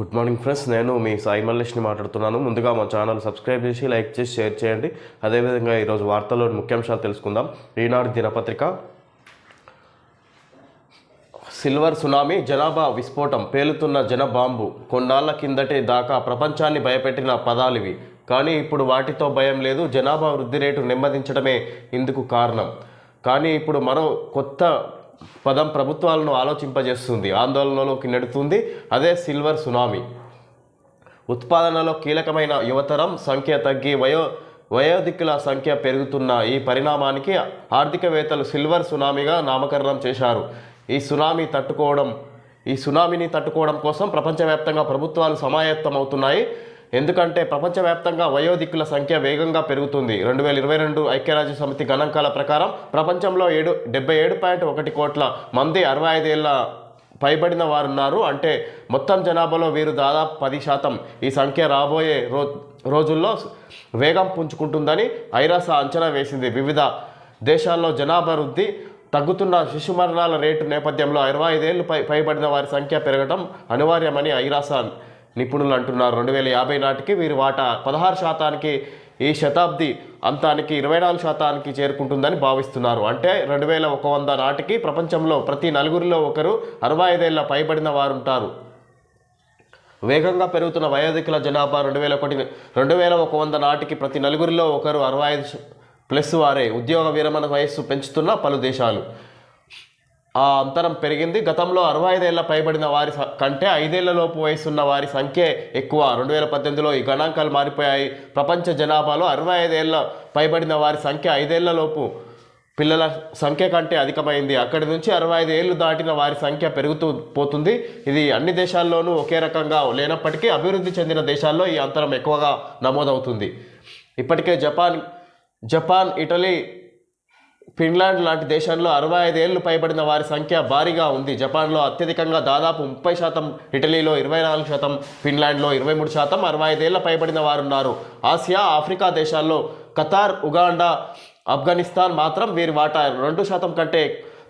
Good morning friends నేను మీ సాయి మల్లేష్ని మాట్లాడుతున్నాను. ముందుగా మా ఛానల్ సబ్స్క్రైబ్ చేసి లైక్ చేసి షేర్ చేయండి. అదేవిధంగా ఈరోజు వార్తల్లో ముఖ్యాంశాలు తెలుసుకుందాం. ఈనాడు దినపత్రిక. సిల్వర్ సునామీ జనాభా విస్ఫోటం పేలుతున్న జనబాంబు కొన్నాళ్ళ కిందటి దాకా ప్రపంచాన్ని భయపెట్టిన పదాలివి కానీ ఇప్పుడు వాటితో భయం లేదు జనాభా వృద్ధి రేటు నెమ్మదించడమే ఇందుకు కారణం. కానీ ఇప్పుడు మరో కొత్త పదం ప్రభుత్వాలను ఆలోచింపజేస్తుంది ఆందోళనలోకి నెడుతుంది. అదే సిల్వర్ సునామీ. ఉత్పాదనలో కీలకమైన యువతరం సంఖ్య తగ్గి వయో వయోధికుల సంఖ్య పెరుగుతున్న ఈ పరిణామానికి ఆర్థికవేత్తలు సిల్వర్ సునామీగా నామకరణం చేశారు. ఈ సునామీ తట్టుకోవడం ఈ సునామీని తట్టుకోవడం కోసం ప్రపంచవ్యాప్తంగా ప్రభుత్వాలు సమాయత్తం అవుతున్నాయి ఎందుకంటే ప్రపంచవ్యాప్తంగా వయోధికుల సంఖ్య వేగంగా పెరుగుతుంది. రెండు వేల ఇరవై రెండు ఐక్యరాజ్య సమితి గణాంకాల ప్రకారం ప్రపంచంలో ఏడు డెబ్బై ఏడు పాయింట్ ఒకటి కోట్ల మంది అరవై ఐదేళ్ళ పైబడిన వారున్నారు. అంటే మొత్తం జనాభాలో వీరు దాదాపు పది శాతం. ఈ సంఖ్య రాబోయే రో రోజుల్లో వేగం పుంజుకుంటుందని ఐరాస అంచనా వేసింది. వివిధ దేశాల్లో జనాభా వృద్ధి తగ్గుతున్న శిశు మరణాల రేటు నేపథ్యంలో అరవై ఐదేళ్ళు పై పైబడిన వారి సంఖ్య పెరగడం అనివార్యమని ఐరాస నిపుణులు అంటున్నారు. రెండు వేల యాభై నాటికి వీరి వాటా పదహారు శాతానికి ఈ శతాబ్ది అంతానికి ఇరవై నాలుగు శాతానికి చేరుకుంటుందని భావిస్తున్నారు. అంటే రెండు వేల ఒక వంద నాటికి ప్రపంచంలో ప్రతి నలుగురిలో ఒకరు అరవై ఐదేళ్ళ పైబడిన వారు ఉంటారు వేగంగా పెరుగుతున్న వయోధికుల జనాభా రెండు వేల ఒకటి రెండు వేల ఒక వంద నాటికి ప్రతి నలుగురిలో ఒకరు అరవై ఐదు ప్లస్ వారే ఉద్యోగ విరమణ వయస్సు పెంచుతున్న పలు దేశాలు. ఆ అంతరం పెరిగింది. గతంలో అరవై ఐదేళ్ళ పైబడిన వారి కంటే ఐదేళ్ళలోపు వయసున్న వారి సంఖ్య ఎక్కువ. రెండు వేల పద్దెనిమిదిలో ఈ గణాంకాలు మారిపోయాయి. ప్రపంచ జనాభాలో అరవై ఐదేళ్ళ పైబడిన వారి సంఖ్య ఐదేళ్ళలోపు పిల్లల సంఖ్య కంటే అధికమైంది. అక్కడి నుంచి అరవై ఐదు ఏళ్ళు దాటిన వారి సంఖ్య పెరుగుతూ పోతుంది. ఇది అన్ని దేశాల్లోనూ ఒకే రకంగా లేనప్పటికీ అభివృద్ధి చెందిన దేశాల్లో ఈ అంతరం ఎక్కువగా నమోదవుతుంది. ఇప్పటికే జపాన్ జపాన్ ఇటలీ ఫిన్లాండ్ లాంటి దేశంలో అరవై ఐదు ఏళ్ళు పైబడిన వారి సంఖ్య భారీగా ఉంది. జపాన్లో అత్యధికంగా దాదాపు ముప్పై శాతం ఇటలీలో ఇరవై నాలుగు శాతం ఫిన్లాండ్లో ఇరవై మూడు శాతం అరవై ఐదేళ్ళ పైబడిన వారు ఉన్నారు ఆసియా ఆఫ్రికా దేశాల్లో ఖతార్ ఉగాండా ఆఫ్ఘనిస్తాన్ మాత్రం వీరి వాటా రెండు శాతం కంటే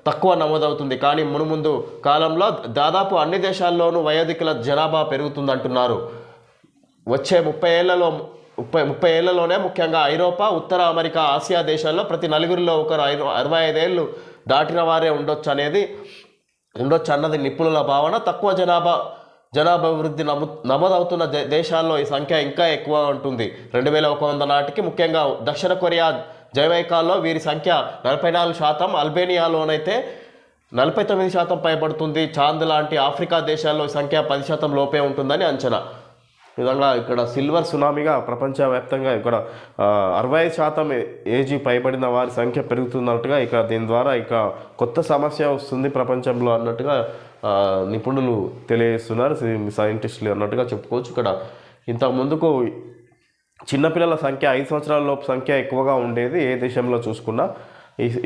తక్కువ నమోదవుతుంది. కానీ మునుముందు కాలంలో దాదాపు అన్ని దేశాల్లోనూ వయోధికుల జనాభా పెరుగుతుందంటున్నారు. వచ్చే ముప్పై ఏళ్ళలో ముప్పై ముప్పై ఏళ్ళలోనే ముఖ్యంగా ఐరోపా ఉత్తర అమెరికా ఆసియా దేశాల్లో ప్రతి నలుగురిలో ఒకరు ఐరు- అరవై ఐదేళ్ళు దాటిన వారే ఉండొచ్చు అనేది ఉండొచ్చు అన్నది నిపుణుల భావన. తక్కువ జనాభా జనాభా అభివృద్ధి నమో నమోదవుతున్న దేశాల్లో ఈ సంఖ్య ఇంకా ఎక్కువ ఉంటుంది. రెండు వేల ఒక వంద నాటికి ముఖ్యంగా దక్షిణ కొరియా జైమైకాల్లో వీరి సంఖ్య నలభై నాలుగు శాతం అల్బేనియాలోనైతే నలభై తొమ్మిది శాతం పైబడుతుంది. చాంద్ లాంటి ఆఫ్రికా దేశాల్లో ఈ సంఖ్య పది శాతం లోపే ఉంటుందని అంచనా. విధంగా ఇక్కడ సిల్వర్ సునామీగా ప్రపంచవ్యాప్తంగా ఇక్కడ అరవై శాతం ఏజీ పైబడిన వారి సంఖ్య పెరుగుతున్నట్టుగా ఇక దీని ద్వారా ఇక కొత్త సమస్య వస్తుంది ప్రపంచంలో అన్నట్టుగా నిపుణులు తెలియజేస్తున్నారు. సైంటిస్టులు అన్నట్టుగా చెప్పుకోవచ్చు. ఇక్కడ ఇంత ముందుకు చిన్నపిల్లల సంఖ్య ఐదు సంవత్సరాల లోపు సంఖ్య ఎక్కువగా ఉండేది ఏ దేశంలో చూసుకున్నా.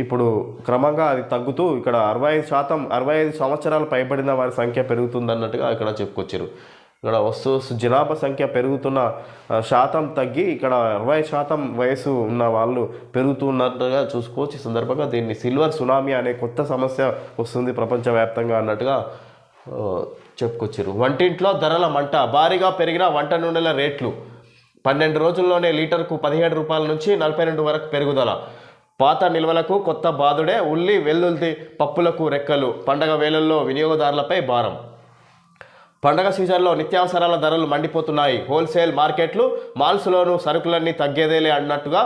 ఇప్పుడు క్రమంగా అది తగ్గుతూ ఇక్కడ అరవై ఐదు శాతం అరవై ఐదు సంవత్సరాలు పైబడిన వారి సంఖ్య పెరుగుతుందన్నట్టుగా ఇక్కడ చెప్పుకొచ్చారు. ఇక్కడ వస్తు జనాభా సంఖ్య పెరుగుతున్న శాతం తగ్గి ఇక్కడ అరవై శాతం వయసు ఉన్న వాళ్ళు పెరుగుతున్నట్టుగా చూసుకోవచ్చు. ఈ సందర్భంగా దీన్ని సిల్వర్ సునామీ అనే కొత్త సమస్య వస్తుంది ప్రపంచవ్యాప్తంగా అన్నట్టుగా చెప్పుకొచ్చారు వంటింట్లో ధరల మంట భారీగా పెరిగిన వంట నూనెల రేట్లు. పన్నెండు రోజుల్లోనే లీటర్కు పదిహేడు రూపాయల నుంచి నలభై రెండు వరకు పెరుగుదల. పాత నిల్వలకు కొత్త బాదుడే ఉల్లి వెల్లుల్లి పప్పులకు రెక్కలు. పండగ వేళల్లో వినియోగదారులపై భారం. పండగ సీజన్లో నిత్యావసరాల ధరలు మండిపోతున్నాయి. హోల్సేల్ మార్కెట్లు మాల్స్లోనూ సరుకులన్నీ తగ్గేదేలే అన్నట్టుగా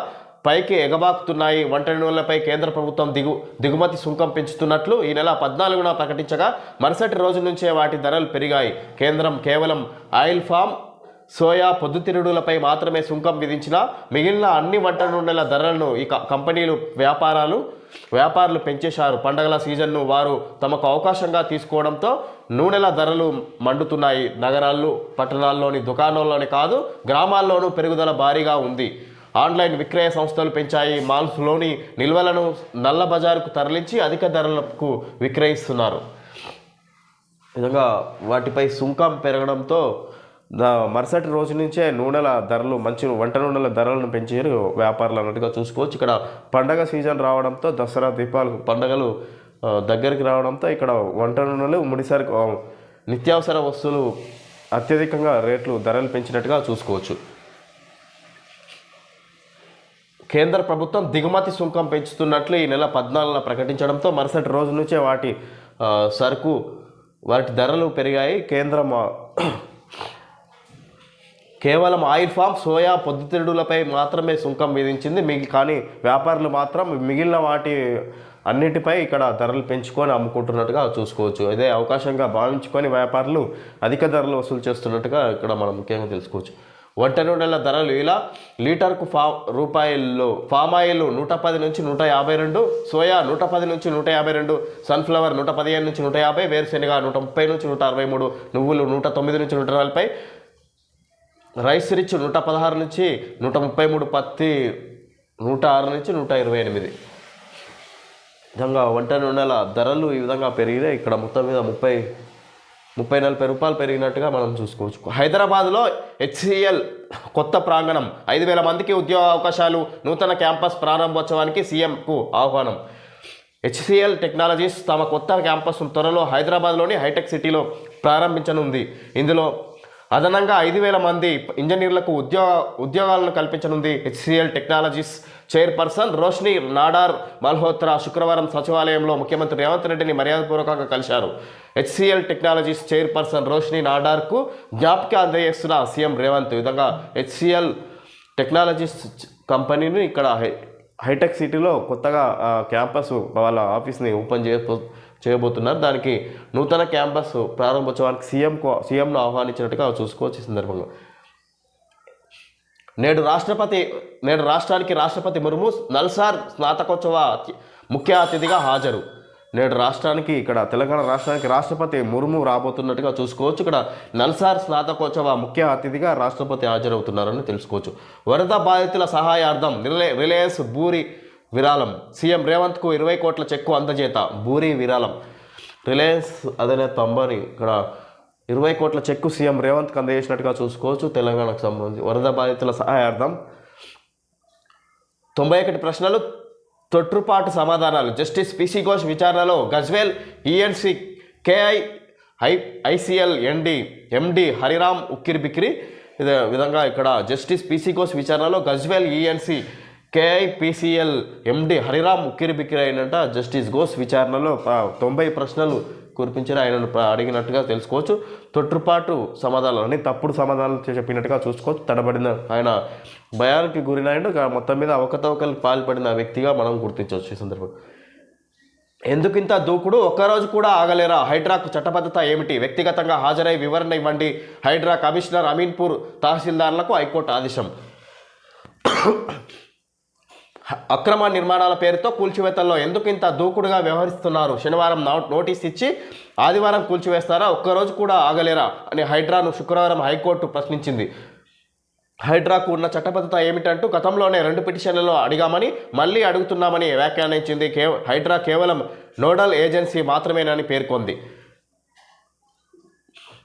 పైకి ఎగబాకుతున్నాయి. వంట నూనెలపై కేంద్ర ప్రభుత్వం దిగు దిగుమతి సుంకం పెంచుతున్నట్లు ఈ నెల పద్నాలుగున ప్రకటించగా మరుసటి రోజు నుంచే వాటి ధరలు పెరిగాయి. కేంద్రం కేవలం ఆయిల్ ఫామ్ సోయా పొద్దుతిరుగుడులపై మాత్రమే సుంకం విధించిన మిగిలిన అన్ని వంట నూనెల ధరలను ఈ కంపెనీలు వ్యాపారాలు వ్యాపారులు పెంచేశారు. పండగల సీజన్ను వారు తమకు అవకాశంగా తీసుకోవడంతో నూనెల ధరలు మండుతున్నాయి. నగరాల్లో పట్టణాల్లోని దుకాణాల్లోనే కాదు గ్రామాల్లోనూ పెరుగుదల భారీగా ఉంది. ఆన్లైన్ విక్రయ సంస్థలు పెంచాయి. మాల్స్లోని నిల్వలను నల్ల బజారుకు తరలించి అధిక ధరలకు విక్రయిస్తున్నారు. విధంగా వాటిపై సుంకం పెరగడంతో మరుసటి రోజు నుంచే నూనెల ధరలు మంచి వంట నూనెల ధరలను పెంచారు వ్యాపారులు అన్నట్టుగా చూసుకోవచ్చు. ఇక్కడ పండగ సీజన్ రావడంతో దసరా దీపాలు పండగలు దగ్గరికి రావడంతో ఇక్కడ వంట నూనెలు ముడిసరుకు నిత్యావసర వస్తువులు అత్యధికంగా రేట్లు ధరలు పెంచినట్టుగా చూసుకోవచ్చు. కేంద్ర ప్రభుత్వం దిగుమతి సుంకం పెంచుతున్నట్లు ఈ నెల పద్నాలుగున ప్రకటించడంతో మరుసటి రోజు నుంచే వాటి సరుకు వాటి ధరలు పెరిగాయి. కేంద్రం కేవలం ఆయిల్ ఫామ్ సోయా పొద్దుతిరుగుడులపై మాత్రమే సుంకం విధించింది. మిగి కానీ వ్యాపారులు మాత్రం మిగిలిన వాటి అన్నిటిపై ఇక్కడ ధరలు పెంచుకొని అమ్ముకుంటున్నట్టుగా చూసుకోవచ్చు. ఇదే అవకాశంగా భావించుకొని వ్యాపారులు అధిక ధరలు వసూలు చేస్తున్నట్టుగా ఇక్కడ మనం ముఖ్యంగా తెలుసుకోవచ్చు. వంట నూనెల ధరలు ఇలా. లీటర్కు ఫా రూపాయల్లో ఫామ్ ఆయిల్ నూట పది నుంచి నూట యాభై రెండు సోయా నూట పది నుంచి నూట యాభై రెండు సన్ఫ్లవర్ నూట పదిహేను నుంచి నూట యాభై వేరుశెనగ నూట ముప్పై నుంచి నూట అరవై మూడు నువ్వులు నూట తొమ్మిది నుంచి నూట నలభై రైస్ రిచ్ నూట పదహారు నుంచి నూట ముప్పై మూడు పత్తి నూట ఆరు నుంచి నూట ఇరవై ఎనిమిది. విధంగా వంట నూనెల ధరలు ఈ విధంగా పెరిగినాయి. ఇక్కడ మొత్తం మీద ముప్పై ముప్పై నలభై రూపాయలు పెరిగినట్టుగా మనం చూసుకోవచ్చు. హైదరాబాద్లో హెచ్సిఎల్ కొత్త ప్రాంగణం ఐదు వేల మందికి ఉద్యోగ అవకాశాలు నూతన క్యాంపస్ ప్రారంభోత్సవానికి సీఎంకు ఆహ్వానం. హెచ్సిఎల్ టెక్నాలజీస్ తమ కొత్త క్యాంపస్ త్వరలో హైదరాబాద్లోని హైటెక్ సిటీలో ప్రారంభించనుంది. ఇందులో అదనంగా ఐదు వేల మంది ఇంజనీర్లకు ఉద్యోగ ఉద్యోగాలను కల్పించనుంది HCL technologies chairperson Roshni Nadar Malhotra శుక్రవారం సచివాలయంలో ముఖ్యమంత్రి రేవంత్ రెడ్డిని మర్యాదపూర్వకంగా కలిశారు. హెచ్సిఎల్ టెక్నాలజీస్ చైర్పర్సన్ రోష్ని నాడార్కు జ్ఞాపిక అందజేస్తున్న సీఎం రేవంత్. విధంగా హెచ్సిఎల్ టెక్నాలజీస్ కంపెనీని ఇక్కడ హై హైటెక్ సిటీలో కొత్తగా క్యాంపస్ వాళ్ళ ఆఫీస్ని ఓపెన్ చేయ చేయబోతున్నారు. దానికి నూతన క్యాంపస్ ప్రారంభోత్సవానికి సీఎం సీఎంను ఆహ్వానించినట్టుగా చూసుకోవచ్చు ఈ సందర్భంగా నేడు రాష్ట్రపతి నేడు రాష్ట్రానికి రాష్ట్రపతి ముర్ము నల్సార్ స్నాతకోత్సవ ముఖ్య అతిథిగా హాజరు. నేడు రాష్ట్రానికి ఇక్కడ తెలంగాణ రాష్ట్రానికి రాష్ట్రపతి ముర్ము రాబోతున్నట్టుగా చూసుకోవచ్చు. ఇక్కడ నల్సార్ స్నాతకోత్సవ ముఖ్య అతిథిగా రాష్ట్రపతి హాజరవుతున్నారని తెలుసుకోవచ్చు. వరద బాధితుల సహాయార్థం రిలే రిలయన్స్ బూరి విరాళం. సీఎం రేవంత్కు ఇరవై కోట్ల చెక్కు అందజేత. భూరి విరాళం. రిలయన్స్ అధినేత అంబానీ ఇక్కడ ఇరవై కోట్ల చెక్కు సీఎం రేవంత్కి అందజేసినట్టుగా చూసుకోవచ్చు. తెలంగాణకు సంబంధించి వరద బాధితుల సహాయార్థం. తొంభై ఒకటి ప్రశ్నలు. తొట్టుపాటు సమాధానాలు. జస్టిస్ పిసి ఘోష్ విచారణలో Gajwel ENC KI I ICL MD MD Hariram ఉక్కిరి బిక్కిరి. ఇదే విధంగా ఇక్కడ జస్టిస్ పిసి ఘోష్ విచారణలో Gajwel ENC KIPCL MD Hariram ఉక్కిరి బిక్కిరి జస్టిస్ ఘోష్ విచారణలో తొంభై ప్రశ్నలు కురిపించిన ఆయనను అడిగినట్టుగా తెలుసుకోవచ్చు. తొట్టుపాటు సమాధానాలు అని తప్పుడు సమాధానాలు చే- చెప్పినట్టుగా చూసుకోవచ్చు. తడబడిన ఆయన భయానికి గురినాయండు మొత్తం మీద అవకతవకలకు పాల్పడిన వ్యక్తిగా మనం గుర్తించవచ్చు ఈ సందర్భంగా ఎందుకు ఇంత దూకుడు? ఒక్కరోజు కూడా ఆగలేరా? హైడ్రాకు చట్టబద్ధత ఏమిటి? వ్యక్తిగతంగా హాజరై వివరణ ఇవ్వండి. హైడ్రా కమిషనర్ అమీన్పూర్ తహసీల్దార్లకు హైకోర్టు ఆదేశం. అక్రమ నిర్మాణాల పేరుతో కూల్చివేతల్లో ఎందుకు ఇంత దూకుడుగా వ్యవహరిస్తున్నారు? శనివారం నోటీస్ ఇచ్చి ఆదివారం కూల్చివేస్తారా? ఒక్కరోజు కూడా ఆగలేరా? అని హైడ్రాను శుక్రవారం హైకోర్టు ప్రశ్నించింది. హైడ్రాకు ఉన్న చట్టబద్ధత ఏమిటంటూ గతంలోనే రెండు పిటిషన్లలో అడిగామని మళ్ళీ అడుగుతున్నామని వ్యాఖ్యానించింది కే హైడ్రా కేవలం నోడల్ ఏజెన్సీ మాత్రమేనని పేర్కొంది.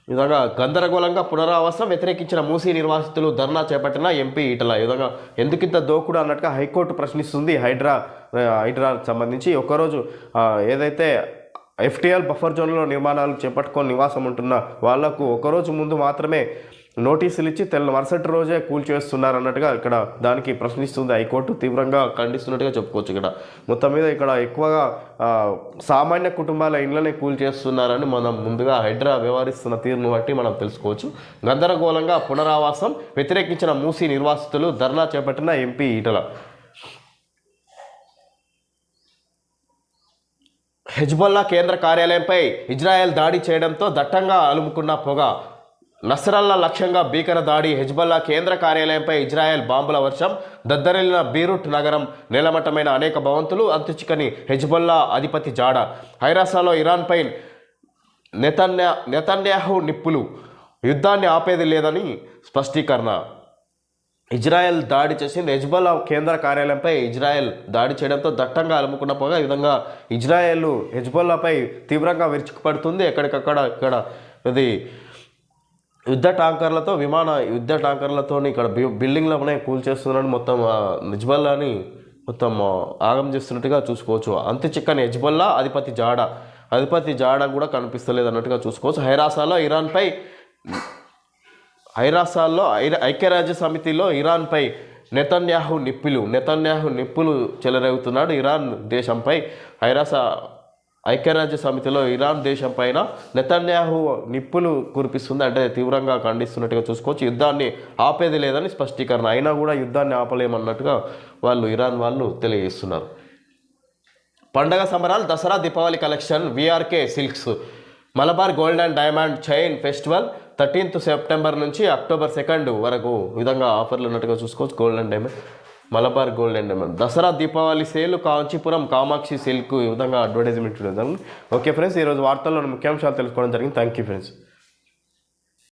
విధంగా గందరగోళంగా పునరావాసం వ్యతిరేకించిన మూసీ నిర్వాసితులు ధర్నా చేపట్టిన ఎంపీ ఈటల. ఈ విధంగా ఎందుకింత దోకుడు అన్నట్టుగా హైకోర్టు ప్రశ్నిస్తుంది హైడ్రా ఆ, హైడ్రాకు సంబంధించి. ఒకరోజు ఏదైతే ఎఫ్టీఎల్ బఫర్ జోన్లో నిర్మాణాలు చేపట్టుకొని నివాసం ఉంటున్న వాళ్ళకు ఒకరోజు ముందు మాత్రమే నోటీసులు ఇచ్చి తెల్ల మరుసటి రోజే కూల్చివేస్తున్నారు అన్నట్టుగా ఇక్కడ దానికి ప్రశ్నిస్తుంది హైకోర్టు. తీవ్రంగా ఖండిస్తున్నట్టుగా చెప్పుకోవచ్చు ఇక్కడ. మొత్తం మీద ఇక్కడ ఎక్కువగా సామాన్య కుటుంబాల ఇండ్లనే కూల్చేస్తున్నారని మనం ముందుగా హైడ్రా వ్యవహరిస్తున్న తీరును బట్టి మనం తెలుసుకోవచ్చు. గందరగోళంగా పునరావాసం వ్యతిరేకించిన మూసీ నిర్వాసితులు ధర్నా చేపట్టిన ఎంపీ ఈటల. హెజ్బొల్లా కేంద్ర కార్యాలయంపై ఇజ్రాయెల్ దాడి చేయడంతో దట్టంగా అలుముకున్న పొగ. నస్రల్లా లక్ష్యంగా భీకర దాడి హెజ్బల్లా కేంద్ర కార్యాలయంపై ఇజ్రాయెల్ బాంబుల వర్షం దద్దరిల్లిన బీరూట్ నగరం నేలమట్టమైన అనేక భవంతులు అంతుచికని హెజ్బల్లా అధిపతి జాడ. హైరాసాలో ఇరాన్పై నెతన్యా నెతన్యాహు నిప్పులు. యుద్ధాన్ని ఆపేది లేదని స్పష్టీకరణ. ఇజ్రాయెల్ దాడి చేసింది హెజ్బల్లా కేంద్ర కార్యాలయంపై ఇజ్రాయెల్ దాడి చేయడంతో దట్టంగా అలుముకున్న పోగా ఈ విధంగా ఇజ్రాయెల్ హెజ్బల్లాపై తీవ్రంగా విరుచుకుపడుతుంది. ఎక్కడికక్కడ ఇక్కడ ఇది యుద్ధ ట్యాంకర్లతో విమాన యుద్ధ ట్యాంకర్లతో ఇక్కడ బిల్డింగ్లోనే బిల్డింగ్లనే కూల్చేస్తున్నారని మొత్తం నిజ్బల్లాని మొత్తం ఆగం చేస్తున్నట్టుగా చూసుకోవచ్చు. అంత చిక్కని హెజ్బల్లా అధిపతి జాడ. అధిపతి జాడ కూడా కనిపిస్తలేదు అన్నట్టుగా చూసుకోవచ్చు. హైరాసాలో ఇరాన్పై ఐరాసాల్లో ఐక్యరాజ్య సమితిలో ఇరాన్పై నెతన్యాహు నిప్పులు నెతన్యాహు నిప్పులు చెలరేగుతున్నాడు ఇరాన్ దేశంపై. హైరాసా ఐక్యరాజ్య సమితిలో ఇరాన్ దేశం పైన నెతన్యాహు నిప్పులు కురిపిస్తుంది. అంటే తీవ్రంగా ఖండిస్తున్నట్టుగా చూసుకోవచ్చు. యుద్ధాన్ని ఆపేది లేదని స్పష్టీకరణ. అయినా కూడా యుద్ధాన్ని ఆపలేమన్నట్టుగా వాళ్ళు ఇరాన్ వాళ్ళు తెలియజేస్తున్నారు. పండగ సంబరాలు Dasara Deepavali collection VRK silks. Malabar gold and diamond chain festival thirteenth September నుంచి అక్టోబర్ సెకండ్ వరకు. విధంగా ఆఫర్లు ఉన్నట్టుగా చూసుకోవచ్చు. Gold and diamond Malabar gold and diamond. Dasara Deepavali sale Kanchipuram Kamakshi silk ఈ విధంగా అడ్వర్టైజ్మెంట్ ఓకే ఫ్రెండ్స్ ఈరోజు వార్తల్లో ముఖ్యాంశాలు తెలుసుకోవడం జరిగింది. Thank you friends